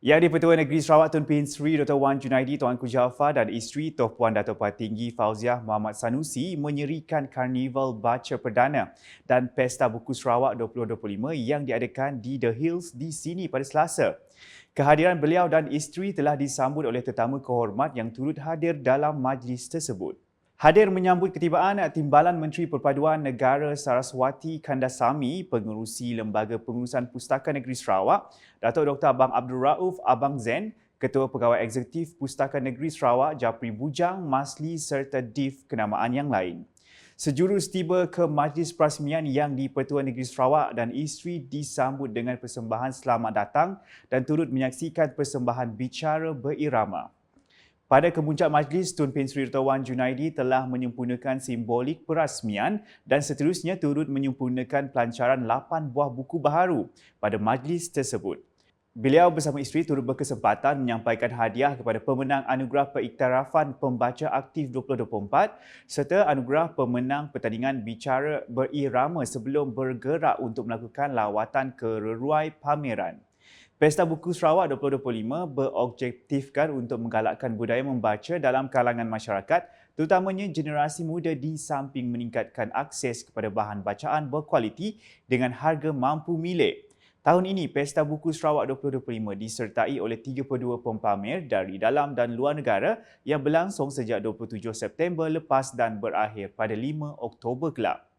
Yang di-Pertuan Negeri Sarawak Tun Pin Sri Dr. Wan Junaidi Tuanku Jaafar dan isteri Tuan Puan Dato' Tinggi Fauziah Muhammad Sanusi menyerikan Karnival Baca Perdana dan Pesta Buku Sarawak 2025 yang diadakan di The Hills di sini pada Selasa. Kehadiran beliau dan isteri telah disambut oleh tetamu kehormat yang turut hadir dalam majlis tersebut. Hadir menyambut ketibaan Timbalan Menteri Perpaduan Negara Saraswati Kandasamy, Pengerusi Lembaga Pengurusan Pustaka Negeri Sarawak, Datuk Dr. Abang Abdul Rauf Abang Zen, Ketua Pegawai Eksekutif Pustaka Negeri Sarawak Japri Bujang, Masli serta DIF kenamaan yang lain. Sejurus tiba ke majlis perasmian yang di Pertuan Negeri Sarawak dan isteri disambut dengan persembahan selamat datang dan turut menyaksikan persembahan bicara berirama. Pada kemuncak majlis, Tun Pen Sri Wan Junaidi telah menyempurnakan simbolik perasmian dan seterusnya turut menyempurnakan pelancaran 8 buah buku baharu pada majlis tersebut. Beliau bersama isteri turut berkesempatan menyampaikan hadiah kepada pemenang Anugerah Periktarafan Pembaca Aktif 2024 serta Anugerah Pemenang Pertandingan Bicara Berirama sebelum bergerak untuk melakukan lawatan ke reruai pameran. Pesta Buku Sarawak 2025 berobjektifkan untuk menggalakkan budaya membaca dalam kalangan masyarakat, terutamanya generasi muda di samping meningkatkan akses kepada bahan bacaan berkualiti dengan harga mampu milik. Tahun ini, Pesta Buku Sarawak 2025 disertai oleh 32 pempamer dari dalam dan luar negara yang berlangsung sejak 27 September lepas dan berakhir pada 5 Oktober kelak.